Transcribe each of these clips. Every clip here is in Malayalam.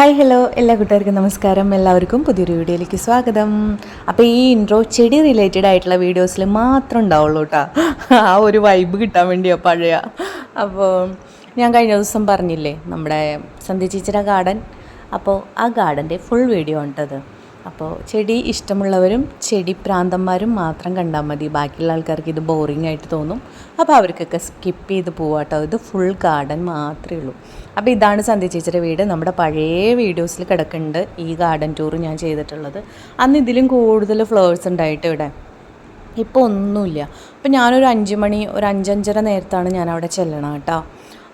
ഹായ് ഹലോ എല്ലാ കൂട്ടുകാർക്കും നമസ്കാരം. എല്ലാവർക്കും പുതിയൊരു വീഡിയോയിലേക്ക് സ്വാഗതം. അപ്പോൾ ഈ ഇൻട്രോ ചെടി റിലേറ്റഡ് ആയിട്ടുള്ള വീഡിയോസിൽ മാത്രം ഉണ്ടാവുള്ളൂ കേട്ടോ ആ ഒരു വൈബ് കിട്ടാൻ വേണ്ടിയാണ് പഴയ. അപ്പോൾ ഞാൻ കഴിഞ്ഞ ദിവസം പറഞ്ഞില്ലേ നമ്മുടെ സന്ധ്യ ചേച്ചിയുടെ ഗാർഡൻ അപ്പോൾ ആ ഗാർഡന്റെ ഫുൾ വീഡിയോ ഉണ്ടത് അപ്പോൾ ചെടി ഇഷ്ടമുള്ളവരും ചെടി പ്രാന്തന്മാരും മാത്രം കണ്ടാൽ മതി. ബാക്കിയുള്ള ആൾക്കാർക്ക് ഇത് ബോറിംഗ് ആയിട്ട് തോന്നും. അപ്പോൾ അവർക്കൊക്കെ സ്കിപ്പ് ചെയ്ത് പോവാട്ടോ. ഇത് ഫുൾ ഗാർഡൻ മാത്രമേ ഉള്ളൂ. അപ്പോൾ ഇതാണ് സന്ധ്യ ചേച്ചിയുടെ വീട്. നമ്മുടെ പഴയ വീഡിയോസിൽ കിടക്കുന്നുണ്ട് ഈ ഗാർഡൻ ടൂർ ഞാൻ ചെയ്തിട്ടുള്ളത്. അന്ന് ഇതിലും കൂടുതൽ ഫ്ലവേഴ്സ് ഉണ്ടായിട്ട് ഇവിടെ. ഇപ്പോൾ ഒന്നുമില്ല. അപ്പോൾ ഞാനൊരു അഞ്ച് മണി ഒരു അഞ്ചഞ്ചര നേരത്താണ് ഞാൻ അവിടെ ചെല്ലണം കേട്ടോ.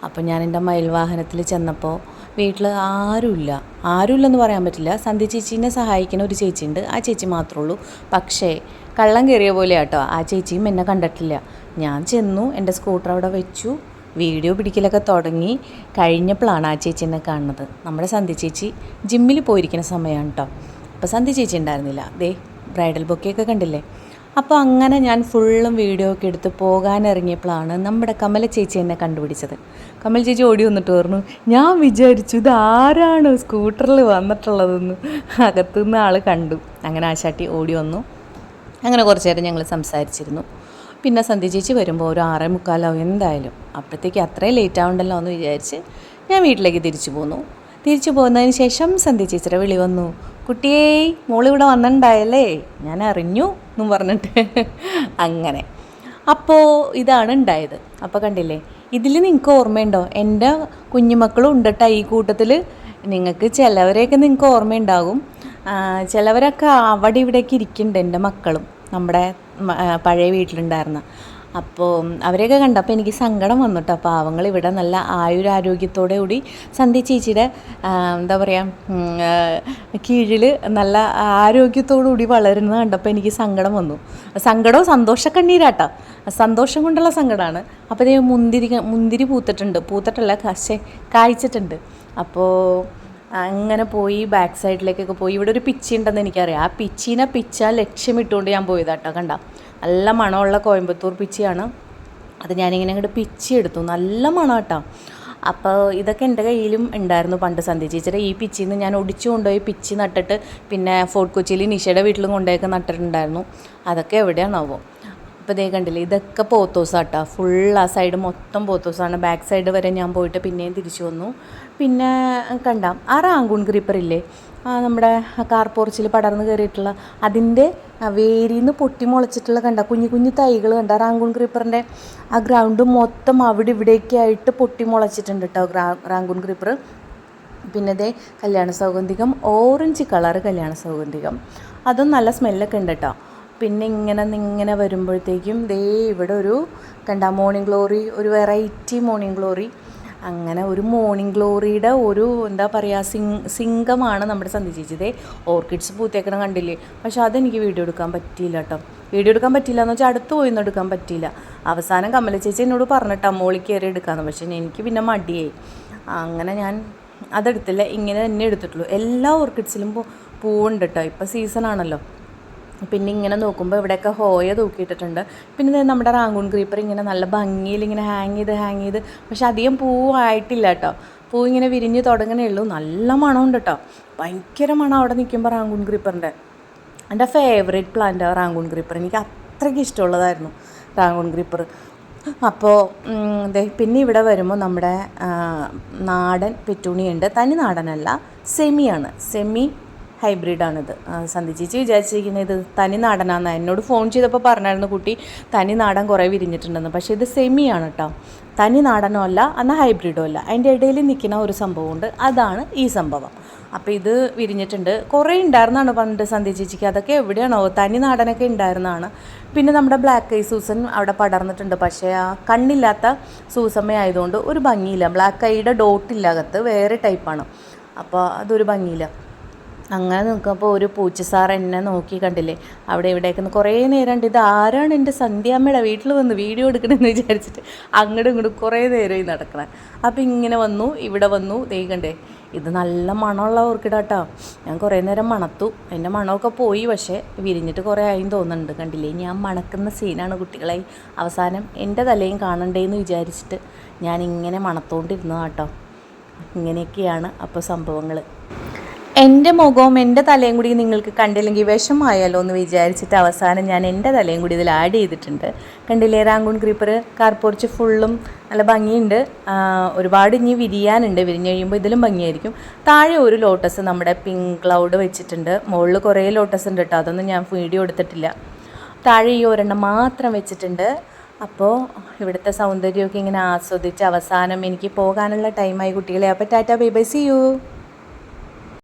അപ്പോൾ ഞാൻ എന്റെ മയിൽ വാഹനത്തിൽ ചെന്നപ്പോൾ വീട്ടിൽ ആരുമില്ല. ആരുമില്ലെന്ന് പറയാൻ പറ്റില്ല. സന്ധ്യ ചേച്ചീനെ സഹായിക്കുന്ന ഒരു ചേച്ചി ഉണ്ട് ആ ചേച്ചി മാത്രമേ ഉള്ളൂ. പക്ഷേ കള്ളം കയറിയ പോലെ കേട്ടോ ആ ചേച്ചിയും എന്നെ കണ്ടിട്ടില്ല. ഞാൻ ചെന്നു എന്റെ സ്കൂട്ടർ അവിടെ വെച്ചു വീഡിയോ പിടിക്കലൊക്കെ തുടങ്ങി. കഴിഞ്ഞപ്പോഴാണ് ആ ചേച്ചി എന്നെ കാണുന്നത്. നമ്മുടെ സന്ധ്യ ചേച്ചി ജിമ്മിൽ പോയിരിക്കുന്ന സമയമാണ് കേട്ടോ അപ്പോൾ സന്ധ്യ ചേച്ചി ഉണ്ടായിരുന്നില്ല. ദേ ബ്രൈഡൽ ബൊക്കെയൊക്കെ കണ്ടില്ലേ? അപ്പോൾ അങ്ങനെ ഞാൻ ഫുള്ളും വീഡിയോ ഒക്കെ എടുത്ത് പോകാനിറങ്ങിയപ്പോഴാണ് നമ്മുടെ കമല ചേച്ചി എന്നെ കണ്ടുപിടിച്ചത്. കമൽ ചേച്ചി ഓടി വന്നിട്ട് പറഞ്ഞു ഞാൻ വിചാരിച്ചു ഇത് ആരാണ് സ്കൂട്ടറിൽ വന്നിട്ടുള്ളതെന്ന്. അകത്തുനിന്ന് ആൾ കണ്ടു. അങ്ങനെ ആശാട്ടി ഓടി വന്നു. അങ്ങനെ കുറച്ച് നേരം ഞങ്ങൾ സംസാരിച്ചിരുന്നു. പിന്നെ സന്ധ്യ ചേച്ചി വരുമ്പോൾ ഒരു ആറേ മുക്കാലാവും എന്തായാലും. അപ്പോഴത്തേക്ക് അത്രയും ലേറ്റ് ആവണ്ടല്ലോ എന്ന് വിചാരിച്ച് ഞാൻ വീട്ടിലേക്ക് തിരിച്ചു പോന്നു. തിരിച്ചു പോകുന്നതിന് ശേഷം സന്ധ്യ ചേച്ചിയുടെ വിളി വന്നു. കുട്ടിയേ മോളിവിടെ വന്നിട്ടുണ്ടായല്ലേ ഞാൻ അറിഞ്ഞു എന്നും പറഞ്ഞിട്ട്. അങ്ങനെ. അപ്പോൾ ഇതാണ് ഉണ്ടായത് അപ്പോൾ കണ്ടില്ലേ? ഇതിൽ നിങ്ങൾക്ക് ഓർമ്മയുണ്ടോ? എന്റെ കുഞ്ഞുമക്കളും ഉണ്ട് കേട്ടോ ഈ കൂട്ടത്തിൽ. നിങ്ങൾക്ക് ചിലവരെയൊക്കെ നിങ്ങൾക്ക് ഓർമ്മയുണ്ടാകും. ചിലവരൊക്കെ അവിടെ ഇവിടെയൊക്കെ ഇരിക്കുന്നുണ്ട് എന്റെ മക്കളും. നമ്മുടെ പഴയ വീട്ടിലുണ്ടായിരുന്ന. അപ്പോൾ അവരെയൊക്കെ കണ്ടപ്പോൾ എനിക്ക് സങ്കടം വന്നിട്ടോ. പാവങ്ങൾ ഇവിടെ നല്ല ആയുരാരോഗ്യത്തോടെ കൂടി സന്ധ്യ ചേച്ചിയുടെ എന്താ പറയുക കീഴിൽ നല്ല ആരോഗ്യത്തോടു കൂടി വളരുന്നത് കണ്ടപ്പോൾ എനിക്ക് സങ്കടം വന്നു. സങ്കടവും സന്തോഷക്കണ്ണീരാട്ടോ സന്തോഷം കൊണ്ടുള്ള സങ്കടമാണ് അപ്പോൾ ഇതേ മുന്തിരി മുന്തിരി പൂത്തിട്ടുണ്ട്. പൂത്തിട്ടല്ല പക്ഷേ കായ്ച്ചിട്ടുണ്ട്. അപ്പോൾ അങ്ങനെ പോയി ബാക്ക് സൈഡിലേക്കൊക്കെ പോയി. ഇവിടെ ഒരു പിച്ചി ഉണ്ടെന്ന് എനിക്കറിയാം. ആ പിച്ചീനെ പിച്ച ലക്ഷ്യമിട്ടുകൊണ്ട് ഞാൻ പോയതാട്ടോ. കണ്ട? നല്ല മണമുള്ള കോയമ്പത്തൂർ പിച്ചിയാണ്. അത് ഞാനിങ്ങനെ അങ്ങോട്ട് പിച്ചി എടുത്തു നല്ല മണം കേട്ടോ അപ്പോൾ ഇതൊക്കെ എന്റെ കയ്യിലും ഉണ്ടായിരുന്നു പണ്ട് സന്ധ്യ ചേച്ചിയുടെ ഈ പിച്ചിയിൽ നിന്ന് ഞാൻ ഒടിച്ചു കൊണ്ടുപോയി പിച്ചി നട്ടിട്ട് പിന്നെ ഫോർട്ട് കൊച്ചിയിൽ നിഷയുടെ വീട്ടിലും കൊണ്ടുപോയൊക്കെ നട്ടിട്ടുണ്ടായിരുന്നു. അതൊക്കെ എവിടെയാണാവോ. അപ്പോൾ ദേ കണ്ടില്ലേ ഇതൊക്കെ പോത്തോസാട്ടാ ഫുൾ ആ സൈഡ് മൊത്തം പോത്തോസാണ് ബാക്ക് സൈഡ് വരെ ഞാൻ പോയിട്ട് പിന്നെയും തിരിച്ചു വന്നു. പിന്നെ കണ്ടാം ആ റാങ്കൂൺ ക്രീപ്പർ ഇല്ലേ നമ്മുടെ കാർ പോർച്ചിൽ പടർന്ന് കയറിയിട്ടുള്ള അതിന്റെ വേരിയിൽ നിന്ന് പൊട്ടി മുളച്ചിട്ടുള്ള കണ്ട കുഞ്ഞു കുഞ്ഞു തൈകൾ കണ്ട. റാങ്കൂൺ ക്രീപ്പറിന്റെ ആ ഗ്രൗണ്ട് മൊത്തം അവിടെ ഇവിടെയൊക്കെ ആയിട്ട് പൊട്ടി മുളച്ചിട്ടുണ്ട് കേട്ടോ റാങ്കൂൺ ക്രീപ്പർ പിന്നെ ദേ കല്യാണ സൗഗന്ധികം ഓറഞ്ച് കളർ കല്യാണ സൗഗന്ധികം. അതും നല്ല സ്മെല്ലൊക്കെ ഉണ്ട് കേട്ടോ പിന്നെ ഇങ്ങനെ ഇങ്ങനെ വരുമ്പോഴത്തേക്കും ദേ ഇവിടെ ഒരു കണ്ട മോർണിംഗ് ഗ്ലോറി ഒരു വെറൈറ്റി മോർണിംഗ് ഗ്ലോറി അങ്ങനെ ഒരു മോർണിംഗ് ഗ്ലോറിയുടെ ഒരു എന്താ പറയുക സിങ് സിംഗമാണ് നമ്മുടെ ദേ ഓർക്കിഡ്സ് പൂത്തേക്കണം കണ്ടില്ലേ? പക്ഷെ അതെനിക്ക് വീഡിയോ എടുക്കാൻ പറ്റിയില്ല കേട്ടോ വീഡിയോ എടുക്കാൻ പറ്റിയില്ല എന്ന് വെച്ചാൽ അടുത്ത് പോയി എടുക്കാൻ പറ്റിയില്ല. അവസാനം കമല ചേച്ചി എന്നോട് പറഞ്ഞിട്ടാ മോളിൽ കയറി എടുക്കാമെന്ന് പക്ഷേ എനിക്ക് പിന്നെ മടിയായി. അങ്ങനെ ഞാൻ അതെടുത്തില്ല ഇങ്ങനെ തന്നെ എടുത്തിട്ടുള്ളൂ. എല്ലാ ഓർക്കിഡ്സിലും പൂ പൂവുണ്ട് കേട്ടോ ഇപ്പോൾ സീസണാണല്ലോ പിന്നെ ഇങ്ങനെ നോക്കുമ്പോൾ ഇവിടെയൊക്കെ ഹോയ തൂക്കിയിട്ടിട്ടുണ്ട്. പിന്നെ നമ്മുടെ റാങ്കൂൺ ക്രീപ്പർ ഇങ്ങനെ നല്ല ഭംഗിയിൽ ഇങ്ങനെ ഹാങ് ചെയ്ത് ഹാങ് ചെയ്ത്. പക്ഷെ അധികം പൂവായിട്ടില്ല കേട്ടോ. പൂ ഇങ്ങനെ വിരിഞ്ഞ് തുടങ്ങണേ ഉള്ളൂ. നല്ല മണമുണ്ട് കേട്ടോ. ഭയങ്കര മണം അവിടെ നിൽക്കുമ്പോൾ റാങ്കൂൺ ക്രീപ്പറിന്റെ. എന്റെ ഫേവറേറ്റ് പ്ലാന്റ് റാങ്കൂൺ ക്രീപ്പർ. എനിക്ക് അത്രയ്ക്ക് ഇഷ്ടമുള്ളതായിരുന്നു റാങ്കൂൺ ക്രീപ്പർ. അപ്പോൾ പിന്നെ ഇവിടെ വരുമ്പോൾ നമ്മുടെ നാടൻ പെറ്റൂണിയുണ്ട്. തനി നാടനല്ല സെമിയാണ്. സെമി ഹൈബ്രിഡാണിത്. സന്ധി ചേച്ചി വിചാരിച്ചിരിക്കുന്നത് ഇത് തനി നാടനാന്ന്. എന്നോട് ഫോൺ ചെയ്തപ്പോൾ പറഞ്ഞായിരുന്നു കുട്ടി തനി നാടൻ കുറേ വിരിഞ്ഞിട്ടുണ്ടെന്ന്. പക്ഷേ ഇത് സെമിയാണ് കേട്ടോ തനി നാടനോ അല്ല എന്നാൽ ഹൈബ്രിഡോ അല്ല. അതിന്റെ ഇടയിൽ നിൽക്കുന്ന ഒരു സംഭവമുണ്ട്. അതാണ് ഈ സംഭവം. അപ്പോൾ ഇത് വിരിഞ്ഞിട്ടുണ്ട്. കുറേ ഉണ്ടായിരുന്നാണ് പണ്ട് സന്ധ്യ ചേച്ചിക്ക്? അതൊക്കെ എവിടെയാണോ? തനി നാടനൊക്കെ ഉണ്ടായിരുന്നതാണ് പിന്നെ നമ്മുടെ ബ്ലാക്ക് ഐ സൂസൻ അവിടെ പടർന്നിട്ടുണ്ട്. പക്ഷേ ആ കണ്ണില്ലാത്ത സൂസമ്മ ആയതുകൊണ്ട് ഒരു ഭംഗിയില്ല. ബ്ലാക്ക് ഐയുടെ ഡോട്ടില്ല അകത്ത് വേറെ ടൈപ്പാണ്. അപ്പോൾ അതൊരു ഭംഗിയില്ല. അങ്ങനെ നിൽക്കുമ്പോൾ ഒരു പൂച്ച സാർ എന്നെ നോക്കി കണ്ടില്ലേ? അവിടെ ഇവിടേക്ക് നിന്ന് കുറേ നേരം ഇത് ആരാണ് എന്റെ സന്ധ്യാമ്മയുടെ വീട്ടിൽ വന്ന് വീഡിയോ എടുക്കണമെന്ന് വിചാരിച്ചിട്ട് അങ്ങോട്ടും ഇങ്ങോട്ടും കുറേ നേരമായി നടക്കണേ. അപ്പോൾ ഇങ്ങനെ വന്നു ഇവിടെ വന്നു. ദേ കണ്ടേ ഇത് നല്ല മണമുള്ള ഓർക്കിഡാട്ടോ. ഞാൻ കുറേ നേരം മണത്തു. എന്റെ മണമൊക്കെ പോയി പക്ഷേ വിരിഞ്ഞിട്ട് കുറേ ആയും തോന്നുന്നുണ്ട്. കണ്ടില്ലേ ഞാൻ മണക്കുന്ന സീനാണ് കുട്ടികളെ. അവസാനം എന്റെ തലയും കാണണ്ടേന്ന് വിചാരിച്ചിട്ട് ഞാൻ ഇങ്ങനെ മണത്തോണ്ടിരുന്നതാട്ടോ. ഇങ്ങനെയൊക്കെയാണ് അപ്പോൾ സംഭവങ്ങൾ എന്റെ മുഖവും എന്റെ തലയും കൂടി നിങ്ങൾക്ക് കണ്ടില്ലെങ്കിൽ വിഷമായാലോ എന്ന് വിചാരിച്ചിട്ട് അവസാനം ഞാൻ എന്റെ തലയും കൂടി ഇതിൽ ആഡ് ചെയ്തിട്ടുണ്ട്. കണ്ടില്ലേ റാങ്കൂൺ ക്രീപ്പർ കാർപ്പുറച്ച് ഫുള്ളും നല്ല ഭംഗിയുണ്ട്. ഒരുപാട് ഇനി വിരിയാനുണ്ട്. വിരിഞ്ഞ് കഴിയുമ്പോൾ ഇതിലും ഭംഗിയായിരിക്കും. താഴെ ഒരു ലോട്ടസ് നമ്മുടെ പിങ്ക് ക്ലൗഡ് വെച്ചിട്ടുണ്ട്. മുകളിൽ കുറേ ലോട്ടസ് ഉണ്ട് കേട്ടോ അതൊന്നും ഞാൻ വീഡിയോ എടുത്തിട്ടില്ല. താഴെ ഈ ഒരെണ്ണം മാത്രം വെച്ചിട്ടുണ്ട്. അപ്പോൾ ഇവിടുത്തെ സൗന്ദര്യമൊക്കെ ഇങ്ങനെ ആസ്വദിച്ച് അവസാനം എനിക്ക് പോകാനുള്ള ടൈമായി കുട്ടികളെ. അപ്പോൾ tata bye bye see you